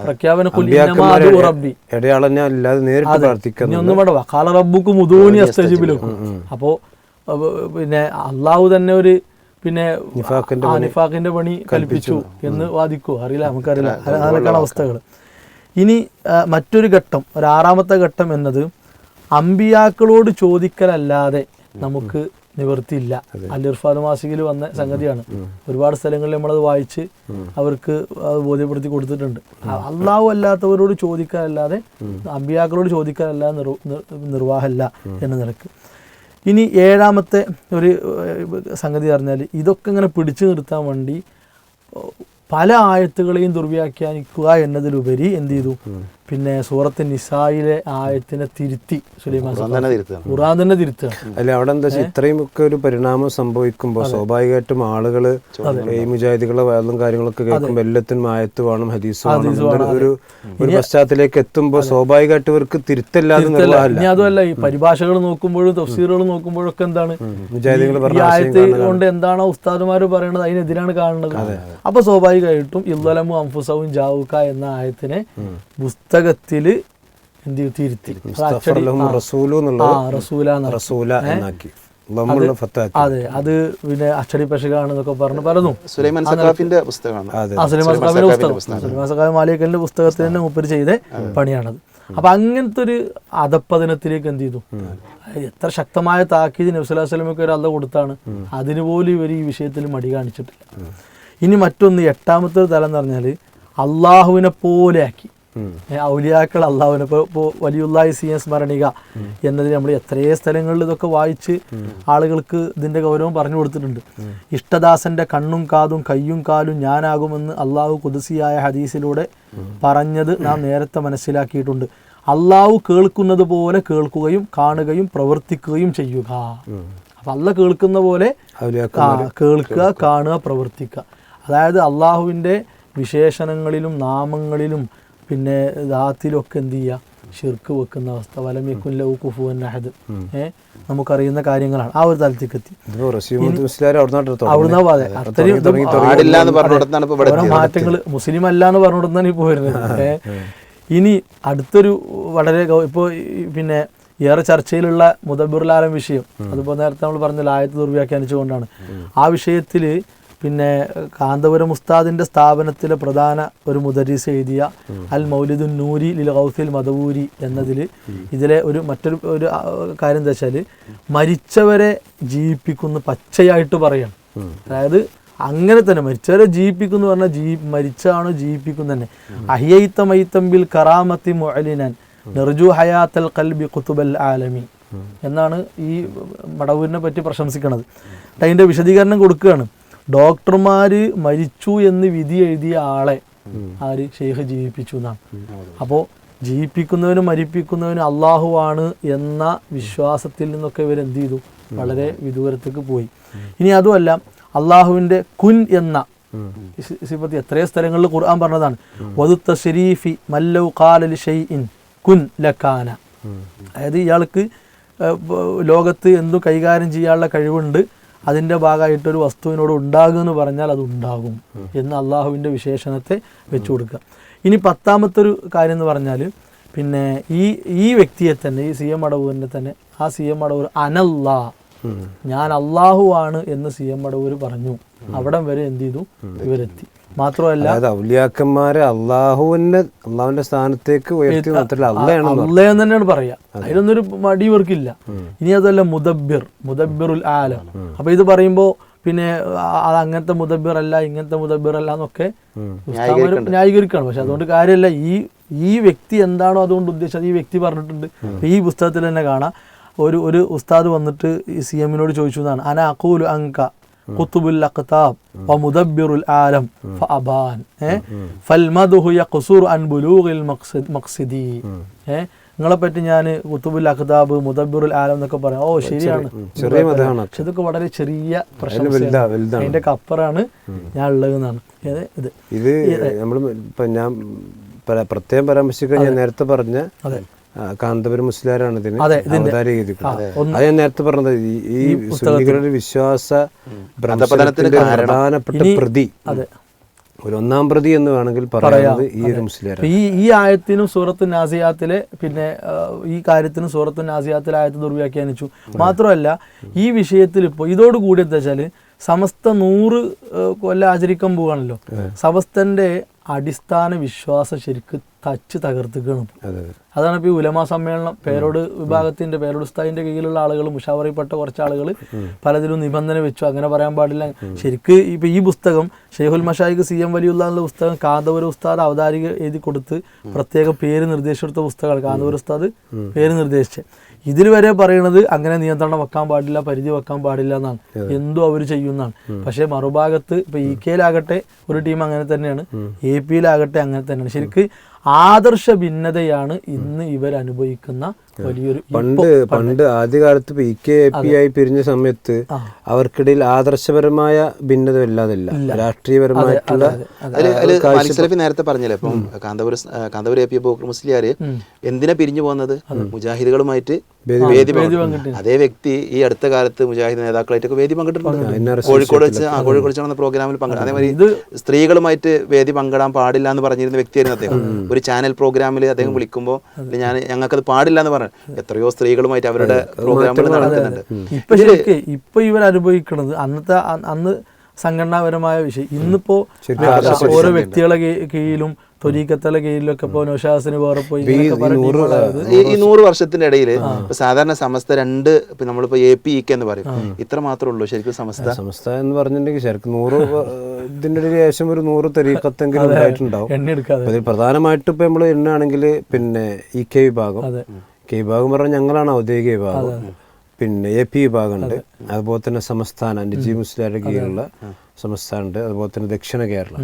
പ്രഖ്യാപന ഒന്നും വേണ്ട. റബ്ബുക്ക് മുതൂനി അസ്തജിബിലും അപ്പോ പിന്നെ അള്ളാഹു തന്നെ ഒരു പിന്നെ നിഫാഖിന്റെ പണി കൽപ്പിച്ചു. എന്ന് വാദിക്കോ? അറിയില്ല നമുക്കറിയില്ല. അത് അതൊക്കെയാണ് അവസ്ഥകൾ ഇനി മറ്റൊരു ഘട്ടം ഒരു ആറാമത്തെ ഘട്ടം എന്നത് അമ്പിയാക്കളോട് ചോദിക്കലല്ലാതെ നമുക്ക് നിവൃത്തിയില്ല. അല്ലിർഫാദ് മാസികയിൽ വന്ന സംഗതിയാണ്. ഒരുപാട് സ്ഥലങ്ങളിൽ നമ്മളത് വായിച്ച് അവർക്ക് അത് ബോധ്യപ്പെടുത്തി കൊടുത്തിട്ടുണ്ട്. അള്ളാഹു അല്ലാത്തവരോട് ചോദിക്കാനല്ലാതെ അമ്പിയാക്കളോട് ചോദിക്കാനല്ലാതെ നിർ നിർ- നിർവാഹമല്ല എന്ന നിലയ്ക്ക്. ഇനി ഏഴാമത്തെ ഒരു സംഗതി പറഞ്ഞാൽ ഇതൊക്കെ ഇങ്ങനെ പിടിച്ചു നിർത്താൻ വേണ്ടി പല ആയത്തുകളെയും ദുർവ്യാഖ്യാനിക്കുക എന്നതിലുപരി എന്ത് ചെയ്തു? പിന്നെ സൂറത്ത് നിസായിലെ ആയത്തിനെ തിരുത്തി സുലൈമാൻ ഖുർആൻ തന്നെ തിരുത്തുകയാണ് അല്ല അവിടെ എന്താ വെച്ചാൽ ഇത്രയും ഒക്കെ ഒരു പരിണാമം സംഭവിക്കുമ്പോൾ സ്വാഭാവികമായിട്ടും ആളുകൾ ഈ മുജാഹിദികളെ വേദം കാര്യങ്ങളൊക്കെ കേൾക്കുമ്പോൾ എല്ലാത്തിനും ആയത്ത് വേണം ഹദീസ് വേണം ഒരു ഒരു പശ്ചാത്തലേക്ക് എത്തുമ്പോൾ സ്വാഭാവികമായിട്ട് ഇവർക്ക് തിരുത്തല്ലാതെ നിർവാഹമില്ല. അതുമല്ല ഈ പരിഭാഷകൾ നോക്കുമ്പോഴും തഫ്സീറുകൾ നോക്കുമ്പോഴൊക്കെ എന്താണ്? മുജാഹിദികൾ ആയത്ത് കൊണ്ട് എന്താണോ ഉസ്താദുമാർ പറയുന്നത് അതിനെതിരാണ് കാണുന്നത്. അപ്പൊ സ്വാഭാവികമായിട്ടും ഇല്ലമു അംഫുസവും ജാവുക എന്ന ആയത്തിനെ പുസ്തകത്തിൽ എന്ത് ചെയ്തു? തിരുത്തി. അത് പറഞ്ഞു. അതെ അത് പിന്നെ അച്ചടി പെശകാണെന്നൊക്കെ പറഞ്ഞു പലതും. സുലൈമാൻ സഖാഫിന്റെ പുസ്തകം. സുലൈമാൻ സഖാഫ് മാലിക്കലിന്റെ പുസ്തകത്തിൽ തന്നെ മുപ്പര് ചെയ്ത പണിയാണത്. അപ്പൊ അങ്ങനത്തെ ഒരു അധപ്പതനത്തിലേക്ക് എന്ത് ചെയ്തു? എത്ര ശക്തമായ താക്കീത് നബ്സുലമൊക്കെ ഒരു അല്ല കൊടുത്താണ്. അതിനുപോലും ഇവർ ഈ വിഷയത്തിൽ മടി കാണിച്ചിട്ടില്ല. ഇനി മറ്റൊന്ന് എട്ടാമത്തെ ഒരു തലം എന്ന് പറഞ്ഞാൽ അള്ളാഹുവിനെ പോലെ ആക്കി. ഔലിയാക്കൾ അള്ളാഹുവിനെ ഇപ്പോൾ ഇപ്പോൾ വലിയുള്ളായി സി എസ് സ്മരണിക എന്നതിൽ നമ്മൾ എത്രയോ സ്ഥലങ്ങളിൽ ഇതൊക്കെ വായിച്ച് ആളുകൾക്ക് ഇതിന്റെ ഗൗരവം പറഞ്ഞു കൊടുത്തിട്ടുണ്ട്. ഇഷ്ടദാസന്റെ കണ്ണും കാതും കയ്യും കാലും ഞാനാകുമെന്ന് അള്ളാഹു കുതിസിയായ ഹദീസിലൂടെ പറഞ്ഞത് നാം നേരത്തെ മനസ്സിലാക്കിയിട്ടുണ്ട്. അള്ളാഹു കേൾക്കുന്നത് പോലെ കേൾക്കുകയും കാണുകയും പ്രവർത്തിക്കുകയും ചെയ്യുക. അപ്പൊ അല്ല കേൾക്കുന്ന പോലെ കേൾക്കുക. കാണുക പ്രവർത്തിക്കുക. അതായത് അള്ളാഹുവിന്റെ വിശേഷണങ്ങളിലും നാമങ്ങളിലും പിന്നെ ദാത്തിലൊക്കെ എന്ത് ചെയ്യുക ഷിർക്ക് വെക്കുന്ന അവസ്ഥ. വലമേക്കും ലവ് കുഫു അഹദ്. ഏഹ് നമുക്കറിയുന്ന കാര്യങ്ങളാണ്. ആ ഒരു തലത്തേക്ക് എത്തി അവിടുന്ന് അതെ അത്രയും ഓരോ മാറ്റങ്ങൾ മുസ്ലിം അല്ല എന്ന് പറഞ്ഞുകൊടുത്താണ് ഇപ്പോൾ വരുന്നത്. ഇനി അടുത്തൊരു വളരെ ഇപ്പോൾ ഇപ്പോ പിന്നെ ഏറെ ചർച്ചയിലുള്ള മുദബിറുലാലം വിഷയം. അതിപ്പോ നേരത്തെ നമ്മൾ പറഞ്ഞ ആയത്ത് ദുർവ്യാഖ്യാനിച്ചുകൊണ്ടാണ്. ആ വിഷയത്തിൽ പിന്നെ കാന്തപുരം ഉസ്താദിന്റെ സ്ഥാപനത്തിലെ പ്രധാന ഒരു മുദരീസ് എഴുതിയ അൽ മൗലിദുൻ നൂരി ലിൽ ഗൗസിൽ മദവൂരി എന്നതിൽ ഇതിലെ ഒരു മറ്റൊരു ഒരു കാര്യം എന്താ വെച്ചാൽ മരിച്ചവരെ ജീവിപ്പിക്കുന്ന പച്ചയായിട്ട് പറയണം. അതായത് അങ്ങനെ തന്നെ മരിച്ചവരെ ജീവിപ്പിക്കുന്നു പറഞ്ഞാൽ ജീ മരിച്ചാണ് ജീവിപ്പിക്കുന്നു തന്നെ. അഹിയൈത്ത മൈത്തമ്പിൽ കറാമത്തി മുഅലിനൻ നെർജു ഹയാത്തൽ കൽബി കുത്തുബൽ ആലമി എന്നാണ് ഈ മടവൂരിനെ പറ്റി പ്രശംസിക്കുന്നത് അതിന്റെ അതിന്റെ വിശദീകരണം കൊടുക്കുകയാണ്. ഡോക്ടർമാര് മരിച്ചു എന്ന് വിധി എഴുതിയ ആളെ ആര്? ഷെയ്ഖ് ജീവിപ്പിച്ചു എന്നാണ്. അപ്പോൾ ജീവിപ്പിക്കുന്നവനും മരിപ്പിക്കുന്നവനും അള്ളാഹുവാണ് എന്ന വിശ്വാസത്തിൽ നിന്നൊക്കെ ഇവർ എന്ത് ചെയ്തു വളരെ വിദൂരത്തേക്ക് പോയി. ഇനി അതുമല്ല അള്ളാഹുവിന്റെ കുൻ എന്ന എത്രയോ സ്ഥലങ്ങളിൽ ഖുർആൻ പറഞ്ഞതാണ്. വധുത്ത ഷെരീഫി മല്ലു കാലലി ഷെയ്ഇൻ കുൻ ലക്കാന അതായത് ഇയാൾക്ക് ലോകത്ത് എന്തു കൈകാര്യം ചെയ്യാനുള്ള കഴിവുണ്ട്. അതിന്റെ ഭാഗമായിട്ട് ഒരു വസ്തുവിനോട് ഉണ്ടാകും എന്ന് പറഞ്ഞാൽ അത് ഉണ്ടാകും എന്ന് അള്ളാഹുവിന്റെ വിശേഷണത്തെ വെച്ചു കൊടുക്കുക. ഇനി പത്താമത്തെ ഒരു കാര്യം എന്ന് പറഞ്ഞാൽ പിന്നെ ഈ ഈ വ്യക്തിയെ തന്നെ ഈ സി എം അടവൂരിനെ തന്നെ ആ സി എം അടവൂർ അനല്ലാ. ഞാൻ അള്ളാഹു ആണ് എന്ന് സി എം അടവൂർ പറഞ്ഞു. അവിടം വരെ എന്ത് ചെയ്തു? ഇവരെത്തി. മാത്രമല്ല അതായത് ഔലിയാക്കന്മാരെ അള്ളാഹുവിന്റെ അള്ളാഹുവിന്റെ സ്ഥാനത്തേക്ക് ഉയർത്തി നിർത്തില്ല. അള്ളയെന്ന് തന്നെയാണ് പറയാ. അതിലൊന്നൊരു മടി ഇവർക്കില്ല. ഇനി അതല്ല മുദബിർ മുദബിറുൽ ആലം. അപ്പൊ ഇത് പറയുമ്പോ പിന്നെ അത് അങ്ങനത്തെ മുദബിർ അല്ല ഇങ്ങനത്തെ മുദബിർ അല്ല എന്നൊക്കെ ന്യായീകരിക്കാണ് പക്ഷെ അതുകൊണ്ട് കാര്യമല്ല ഈ ഈ വ്യക്തി എന്താണോ അതുകൊണ്ട് ഉദ്ദേശിച്ചത് ഈ വ്യക്തി പറഞ്ഞിട്ടുണ്ട്. ഈ പുസ്തകത്തിൽ തന്നെ കാണാം. ഒരു ഒരു ഉസ്താദ് വന്നിട്ട് ഈ സി എമ്മിനോട് ചോദിച്ചു എന്നാണ്. അന അഖൂലു അങ്ക ഖുത്തുബുൽ അഖ്താബ് വമുദബ്ബിറുൽ ആലം ഫഅബാൻ ഫൽമദുഹു യഖ്സുറു അൻ ബുലൂഗിൽ മഖ്സദ് മഖ്സദി. നിങ്ങളെ പറ്റി ഞാൻ കുത്തുബുൽ അഖ്താബ് മുദബ്ബിറുൽ ആലം എന്നൊക്കെ പറയാം. ഓ ശരിയാണ്. പക്ഷെ ഇതൊക്കെ വളരെ ചെറിയ പ്രശ്നം. അതിന്റെ അപ്പുറാണ് ഞാൻ ഉള്ളതെന്നാണ് ഇത്. ഇത് നമ്മൾ ഇപ്പോ ഞാൻ പര- പ്രത്യേകം പരാമർശിക്കാൻ ഞാൻ നേരത്തെ പറഞ്ഞ കാന്തപുരം മുസ്ലിയാരാണ് ഇതിന് അതെ, ഇതിന്റെ- അവതാരികരിക്കുന്നത് അത്. ഞാൻ നേരത്തെ പറഞ്ഞത് ഈ- സുന്നികളുടെ വിശ്വാസ പ്രധാനപ്പെട്ട പ്രതി. അതെ. ഒരു ഒന്നാം പ്രതി എന്ന് വേണമെങ്കിൽ പറയുന്നത് ഈ ഒരു മുസ്ലിം ഈ ഈ ആയത്തിനും സൂറത്ത് നാസിയാത്തിലെ പിന്നെ ഈ കാര്യത്തിനും സൂറത്ത് നാസിയാത്തിലെ ആയത്ത് ദുർവ്യാഖ്യാനിച്ചു. മാത്രമല്ല ഈ വിഷയത്തിൽ ഇപ്പോൾ ഇതോടുകൂടി എന്താ വെച്ചാൽ സമസ്ത നൂറ് കൊല്ലം ആചരിക്കാൻ പോവാണല്ലോ. സമസ്തന്റെ അടിസ്ഥാന വിശ്വാസ ശരിക്ക് തച്ച് തകർത്തുകയാണ് അതാണ് ഇപ്പൊ ഈ ഉലമാ സമ്മേളനം. പേരോട് വിഭാഗത്തിന്റെ പേരോട് ഉസ്താദിന്റെ കീഴിലുള്ള ആളുകൾ മുഷാവറിപ്പെട്ട കുറച്ച് ആളുകൾ പലതിലും നിബന്ധന വെച്ചു. അങ്ങനെ പറയാൻ പാടില്ല. ശരിക്ക് ഇപ്പൊ ഈ പുസ്തകം ഷെയ്ഖുൽ മഷായിക്ക് സി എം വലിയുള്ള പുസ്തകം കാന്തപുര ഉസ്താദ് അവതാരിക എഴുതി കൊടുത്ത് പ്രത്യേക പേര് നിർദ്ദേശിച്ചെടുത്ത പുസ്തകമാണ് കാന്തപുര ഉസ്താദ് പേര് നിർദ്ദേശിച്ചത്. ഇതിൽ വരെ പറയുന്നത് അങ്ങനെ നിയന്ത്രണം വെക്കാൻ പാടില്ല പരിധി വെക്കാൻ പാടില്ല എന്നാണ്. എന്തോ അവർ ചെയ്യുന്നതാണ് പക്ഷേ മറുഭാഗത്ത് ഇപ്പൊ ഇ കെയിലാകട്ടെ ഒരു ടീം അങ്ങനെ തന്നെയാണ്. എ പിയിലാകട്ടെ അങ്ങനെ തന്നെയാണ്. ശരിക്ക് ആദർശ ഭിന്നതയാണ് ഇന്ന് ഇവർ അനുഭവിക്കുന്ന വലിയൊരു പണ്ട് പണ്ട്. ആദ്യകാലത്ത് ഇപ്പൊ ഇ കെ എ പി ആയി പിരിഞ്ഞ സമയത്ത് അവർക്കിടയിൽ ആദർശപരമായ ഭിന്നത ഇല്ലാതില്ല രാഷ്ട്രീയപരമായിട്ടുള്ള നേരത്തെ പറഞ്ഞല്ലേ ഇപ്പം കാന്തപുരം കാന്തപുരം എ പി ബോക്കർ മുസ്ലിയാര് എന്തിനാ പിരിഞ്ഞു പോകുന്നത്? മുജാഹിദുകളുമായിട്ട് വേദി പങ്കിട്ടു. അതേ വ്യക്തി ഈ അടുത്ത കാലത്ത് മുജാഹിദ് നേതാക്കളായിട്ടൊക്കെ വേദി പങ്കിട്ടിട്ടുണ്ട്. കോഴിക്കോട് വെച്ച് ആ കോഴിക്കോട് വെച്ച് നടന്ന പ്രോഗ്രാമിൽ പങ്കെടു അതേമാതിരി സ്ത്രീകളുമായിട്ട് വേദി പങ്കിടാൻ പാടില്ല എന്ന് പറഞ്ഞിരുന്ന വ്യക്തിയായിരുന്നു അദ്ദേഹം. ഒരു ചാനൽ പ്രോഗ്രാമിൽ അദ്ദേഹം വിളിക്കുമ്പോൾ ഞാൻ ഞങ്ങൾക്കത് പാടില്ല എന്ന് പറഞ്ഞു. എത്രയോ സ്ത്രീകളുമായിട്ട് അവരുടെ പ്രോഗ്രാമുകൾ നടക്കുന്നുണ്ട്. ഇപ്പൊ ഇവർ അനുഭവിക്കുന്നത് അന്നത്തെ അന്ന് സംഘടനാപരമായ വിഷയം. ഇന്നിപ്പോ ഓരോ വ്യക്തികളെ കീഴിലും തൊരീക്കത്തല കീഴിലൊക്കെ ഇപ്പൊ നൗഷാസിന് വേറെ പോയി ഈ നൂറ് വർഷത്തിന്റെ ഇടയിൽ സാധാരണ സമസ്ത രണ്ട് ഇപ്പൊ നമ്മളിപ്പോ എ പി ഇ എന്ന് പറയും. ഇത്ര മാത്രമേ ഉള്ളൂ ശരിക്കും സമസ്ത. സമസ്ത എന്ന് പറഞ്ഞിട്ടുണ്ടെങ്കിൽ ശരിക്കും നൂറ് ഇതിന്റെ ഇടയിൽ ശേഷം ഒരു നൂറ് തെരീക്കത്തെങ്കിലും ഉണ്ടായിട്ടുണ്ടാവും. അതിൽ പ്രധാനമായിട്ട് ഇപ്പൊ നമ്മൾ എണ്ണാണെങ്കിൽ പിന്നെ ഇ കെ വിഭാഗം. കെ വിഭാഗം പറഞ്ഞാൽ ഞങ്ങളാണ് ഔദ്യോഗിക വിഭാഗം. പിന്നെ എ പി വിഭാഗമുണ്ട്. അതുപോലെ തന്നെ സംസ്ഥാന മുസ്ലിയുടെ കീഴിലുള്ള സംസ്ഥാനമുണ്ട്. അതുപോലെ തന്നെ ദക്ഷിണ കേരളം.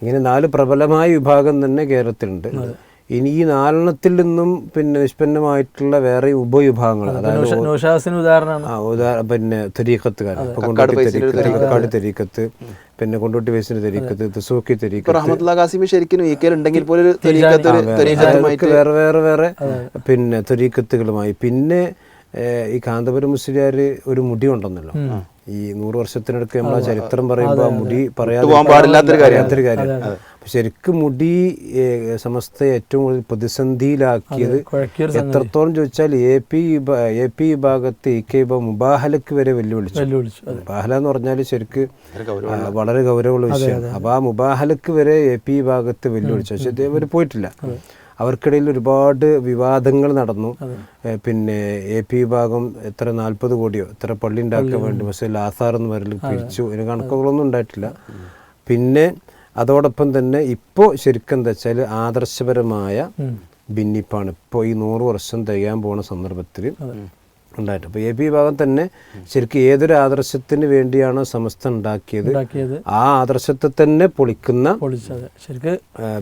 ഇങ്ങനെ നാല് പ്രബലമായ വിഭാഗം തന്നെ കേരളത്തിലുണ്ട്. ഇനി ഈ നാലെണ്ണത്തിൽ നിന്നും പിന്നെ നിഷ്പന്നമായിട്ടുള്ള വേറെ ഉപവിഭാഗങ്ങൾ അതായത് പിന്നെ തെരീക്കത്തുകാർ കക്കാട് കൊണ്ടോട്ടി തെരീക്കത്ത് പിന്നെ കൊണ്ടോട്ടി വയസ്സിന്റെ തെരീക്കത്ത് തുസൂക്കി തെരീക്കത്ത്. ശരിക്കും വേറെ വേറെ വേറെ പിന്നെ തെരീക്കത്തുകളുമായി. പിന്നെ ഈ കാന്തപുരം മുസ്ലിയാർ ഒരു മുടി ഉണ്ടെന്നല്ലോ ഈ നൂറ് വർഷത്തിനടുക്ക് നമ്മളെ ചരിത്രം പറയുമ്പോൾ ആ മുടി പറയാതെ കാര്യം. ശരിക്കും മുടി സമസ്ത സമസ്തയെ ഏറ്റവും കൂടുതൽ പ്രതിസന്ധിയിലാക്കിയത് എത്രത്തോളം ചോദിച്ചാൽ എ പി എ പി വിഭാഗത്ത് ഇ കെ വിഭാഗം മുബാഹലക്ക് വരെ വെല്ലുവിളിച്ചു. വെല്ലുവിളിച്ചു മുബാഹല എന്ന് പറഞ്ഞാൽ ശരിക്ക് വളരെ ഗൗരവമുള്ള വിഷയമാണ്. അപ്പോൾ ആ മുബാഹലക്ക് വരെ എ പി വിഭാഗത്ത് വെല്ലുവിളിച്ചു. പക്ഷെ അവർ പോയിട്ടില്ല. അവർക്കിടയിൽ ഒരുപാട് വിവാദങ്ങൾ നടന്നു. പിന്നെ എ പി വിഭാഗം എത്ര നാൽപ്പത് കോടിയോ എത്ര പള്ളി ഉണ്ടാക്കാൻ വേണ്ടി പക്ഷേ ലാസാർ എന്ന് പറയുന്നത് പിരിച്ചു. ഇതിന് കണക്കുകളൊന്നും ഉണ്ടായിട്ടില്ല. പിന്നെ അതോടൊപ്പം തന്നെ ഇപ്പോൾ ശരിക്കും എന്താ വെച്ചാൽ ആദർശപരമായ ഭിന്നിപ്പാണ്. ഇപ്പോൾ ഈ നൂറ് വർഷം തികയാൻ പോകുന്ന സന്ദർഭത്തിൽ ഉണ്ടായിട്ട്. അപ്പോൾ എ പി വിഭാഗം തന്നെ ശരിക്കും ഏതൊരു ആദർശത്തിന് വേണ്ടിയാണോ സമസ്ത ഉണ്ടാക്കിയത്? ആ ആദർശത്തെ തന്നെ പൊളിക്കുന്ന ശരിക്ക്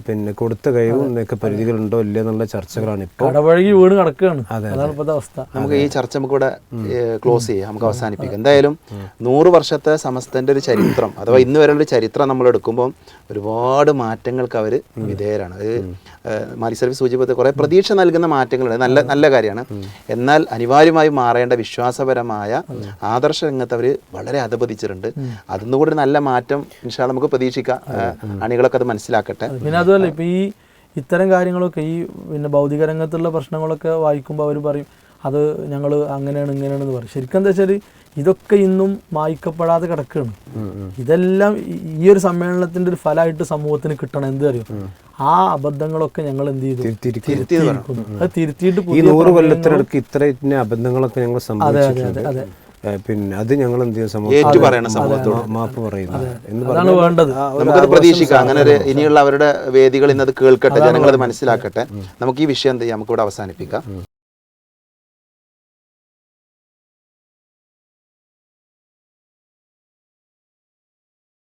പിന്നെ കൊടുത്ത കഴിവും എന്നൊക്കെ പരിധികളുണ്ടോ ഇല്ലേ എന്നുള്ള ചർച്ചകളാണ് ഇപ്പോൾ കടവഴകി വീണ് കിടക്കുകയാണ് അതാണ് ഇപ്പോഴത്തെ അവസ്ഥ. നമുക്ക് ഈ ചർച്ച നമുക്ക് ഇവിടെ ക്ലോസ് ചെയ്യാം. നമുക്ക് അവസാനിപ്പിക്കാം. എന്തായാലും നൂറ് വർഷത്തെ സമസ്തന്റെ ഒരു ചരിത്രം അഥവാ ഇന്ന് വരെ ഒരു ചരിത്രം നമ്മൾ എടുക്കുമ്പോൾ ഒരുപാട് മാറ്റങ്ങൾക്ക് അവർ വിധേയരാണ്. അത് മാലി സർവീസ് സൂചിപ്പത്തിൽ കുറേ പ്രതീക്ഷ നൽകുന്ന മാറ്റങ്ങളുണ്ട്. നല്ല നല്ല കാര്യമാണ്. എന്നാൽ അനിവാര്യമായി മാറേണ്ട വിശ്വാസപരമായ ആദർശ രംഗത്ത് അവർ വളരെ അധപതിച്ചിട്ടുണ്ട്. അതിന്ന് കൂടി നല്ല മാറ്റം ഇൻഷാ നമുക്ക് പ്രതീക്ഷിക്കാം. അണികളൊക്കെ അത് മനസ്സിലാക്കട്ടെ. പിന്നെ അതുമല്ല ഇപ്പൊ ഈ ഇത്തരം കാര്യങ്ങളൊക്കെ ഈ പിന്നെ ഭൗതിക രംഗത്തുള്ള പ്രശ്നങ്ങളൊക്കെ വായിക്കുമ്പോൾ അവർ പറയും അത് ഞങ്ങൾ അങ്ങനെയാണ് ഇങ്ങനെയാണെന്ന് പറയും. ശരിക്കും എന്താ വെച്ചാൽ ഇതൊക്കെ ഇന്നും മായ്ക്കപ്പെടാതെ കിടക്കുകയാണ്. ഇതെല്ലാം ഈ- ഒരു സമ്മേളനത്തിന്റെ ഒരു ഫലമായിട്ട് സമൂഹത്തിന് കിട്ടണം. എന്ത് അറിയോ? ആ അബദ്ധങ്ങളൊക്കെ ഞങ്ങൾ എന്ത് ചെയ്തു? അത് തിരുത്തിയിട്ട് ഈ നൂറ് കൊല്ലത്തിനടുക്ക് ഇത്ര അബദ്ധങ്ങളൊക്കെ ഞങ്ങൾ സംഭവിച്ചിട്ടുണ്ട്. പിന്നെ അത് ഞങ്ങൾ എന്ത് ചെയ്യും ഏറ്റു പറയണം സമൂഹത്തോട്. മാപ്പ് എന്ന് അതാണ് വേണ്ടത്. നമുക്കത് പ്രതീക്ഷിക്കാം. അങ്ങനെ ഒരു ഇനിയുള്ള അവരുടെ വേദികൾ ഇന്നത് കേൾക്കട്ടെ. ജനങ്ങളത് മനസ്സിലാക്കട്ടെ. നമുക്ക് ഈ വിഷയം എന്ത് ചെയ്യാം? നമുക്കിവിടെ അവസാനിപ്പിക്കാം.